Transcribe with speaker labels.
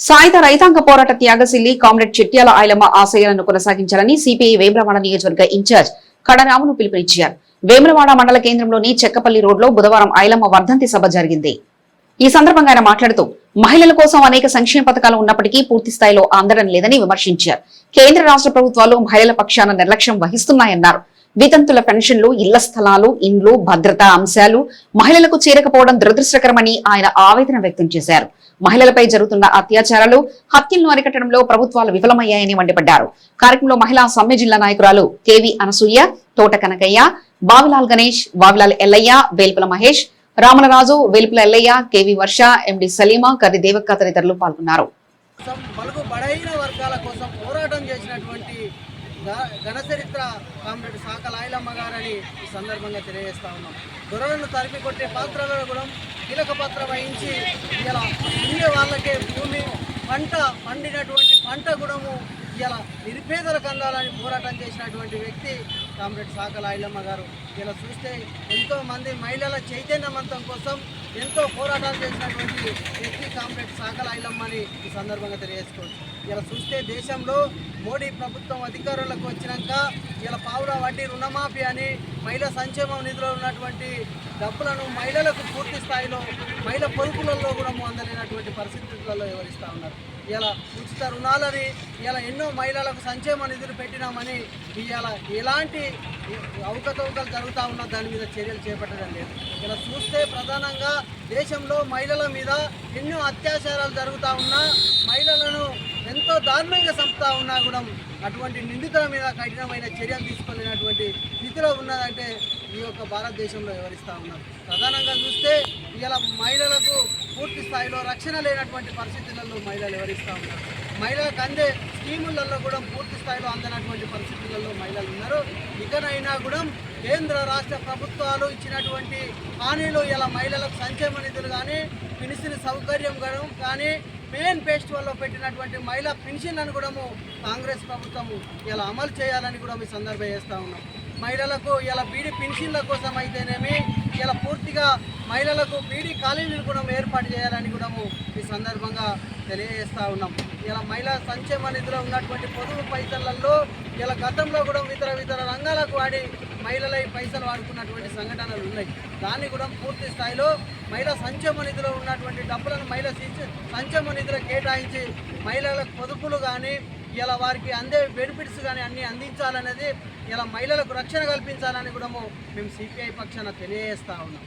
Speaker 1: సాయుధ రైతాంగ పోరాట త్యాగశిల్లి కామ్రేడ్ చిట్యాల ఐలమ్మ ఆశయాలను కొనసాగించాలని సిపిఐ వేములవాడ నియోజకవర్గ ఇన్ఛార్జ్ కడరామును పిలుపునిచ్చారు. వేములవాడ మండల కేంద్రంలోని చెక్కపల్లి రోడ్లో బుధవారం ఐలమ్మ వర్ధంతి సభ జరిగింది. ఈ సందర్భంగా ఆయన మాట్లాడుతూ మహిళల కోసం అనేక సంక్షేమ పథకాలు ఉన్నప్పటికీ పూర్తి స్థాయిలో అందడం లేదని విమర్శించారు. కేంద్ర రాష్ట్ర ప్రభుత్వాలు మహిళల పక్షాన నిర్లక్ష్యం వహిస్తున్నాయన్నారు. వితంతుల పెన్షన్లు ఇళ్ళ స్థలాలు ఇండ్లు భద్రతా అంశాలు మహిళలకు చేరకపోవడం దురదృష్టకరమని ఆయన ఆవేదన వ్యక్తం చేశారు. మహిళలపై జరుగుతున్న అత్యాచారాలు హత్యలను అరికట్టడంలో ప్రభుత్వాలు విఫలమయ్యాయని మండిపడ్డారు. కార్యక్రమంలో మహిళా సమ్మె జిల్లా నాయకురాలు K V Anasuya Thota Kanakaiah Bavilal Ganesh Bavilal Yellaiah Velpula Mahesh Ramalaraju Velpula Ellaiah KV Varsha MD Saleema Karri Devakka తదితరులు పాల్గొన్నారు.
Speaker 2: ఘనచరిత్ర కామ్రేడ్ సాక లాయలమ్మ గారని ఈ సందర్భంగా తెలియజేస్తా ఉన్నాం. దొరలను తరిమి కొట్టే పాత్రలో కూడా కీలక పాత్ర వహించి ఇలా ఉండే వాళ్ళకే భూమి పంట పండినటువంటి పంట గుణము ఇలా నిరుపేదలకు అందాలని పోరాటం చేసినటువంటి వ్యక్తి కామ్రేడ్ సాక లాయలమ్మ గారు. ఇలా చూస్తే ఎంతో మంది మహిళల చైతన్యవంతం కోసం ఎంతో పోరాటాలు చేసినటువంటి వ్యక్తి కామ్రేడ్ సాకల అని ఈ సందర్భంగా తెలియజేసుకోవచ్చు. ఇలా చూస్తే దేశంలో మోడీ ప్రభుత్వం అధికారంలోకి వచ్చినాక ఇలా పావుల వడ్డీ రుణమాఫీ అని మహిళా సంక్షేమం నిధిలో ఉన్నటువంటి డబ్బులను మహిళలకు పూర్తి స్థాయిలో మహిళ పొదుపులలో కూడా అందలేనటువంటి పరిస్థితులలో వివరిస్తూ ఉన్నారు. ఇలా ఉచిత రుణాలని ఇలా ఎన్నో మహిళలకు సంక్షేమ నిధులు పెట్టినామని ఇలా ఎలాంటి అవకతవకలు జరుగుతూ ఉన్నా దాని మీద చర్యలు చేపట్టడం లేదు. ఇలా చూస్తే ప్రధానంగా దేశంలో మహిళల మీద ఎన్నో అత్యాచారాలు జరుగుతూ ఉన్నా కార్మిక సంస్థ ఉన్నా కూడా అటువంటి నిందితుల మీద కఠినమైన చర్యలు తీసుకోలేనటువంటి స్థితిలో ఉన్నదంటే ఈ యొక్క భారతదేశంలో వివరిస్తూ ఉన్నారు? ప్రధానంగా చూస్తే ఇలా మహిళలకు పూర్తి స్థాయిలో రక్షణ లేనటువంటి పరిస్థితులలో మహిళలు వివరిస్తూ ఉన్నారు? మహిళలకు అందే స్కీములలో కూడా పూర్తి స్థాయిలో అందనటువంటి పరిస్థితులలో మహిళలు ఉన్నారు. ఇకనైనా కూడా కేంద్ర రాష్ట్ర ప్రభుత్వాలు ఇచ్చినటువంటి హామీలు ఇలా మహిళలకు సంక్షేమ నిధులు కానీ పెన్షన్ సౌకర్యం కూడా కానీ మెయిన్ ఫెస్టివల్లో పెట్టినటువంటి మహిళా పెన్షన్లను కూడా కాంగ్రెస్ ప్రభుత్వము ఇలా అమలు చేయాలని కూడా మీ సందర్భం చేస్తూ ఉన్నాం. మహిళలకు ఇలా బీడీ పెన్షన్ల కోసం అయితేనేమి ఇలా పూర్తిగా మహిళలకు బీడీ కాలేజీలు కూడా ఏర్పాటు చేయాలని కూడా ఈ సందర్భంగా తెలియజేస్తూ ఉన్నాం. ఇలా మహిళా సంక్షేమ నిధిలో ఉన్నటువంటి పొదుపు పైసలలో ఇలా గతంలో కూడా ఇతర ఇతర రంగాలకు వాడి మహిళల పైసలు వాడుకున్నటువంటి సంఘటనలు ఉన్నాయి. దాన్ని కూడా పూర్తి స్థాయిలో మహిళా సంక్షేమ నిధిలో ఉన్నటువంటి డబ్బులను మహిళా సంక్షేమ నిధిలో కేటాయించి మహిళలకు పొదుపులు కానీ ఇలా వారికి అందే బెనిఫిట్స్ కానీ అన్నీ అందించాలనేది ఇలా మహిళలకు రక్షణ కల్పించాలని కూడా మేము సిపిఐ పక్షాన తెలియజేస్తా ఉన్నాం.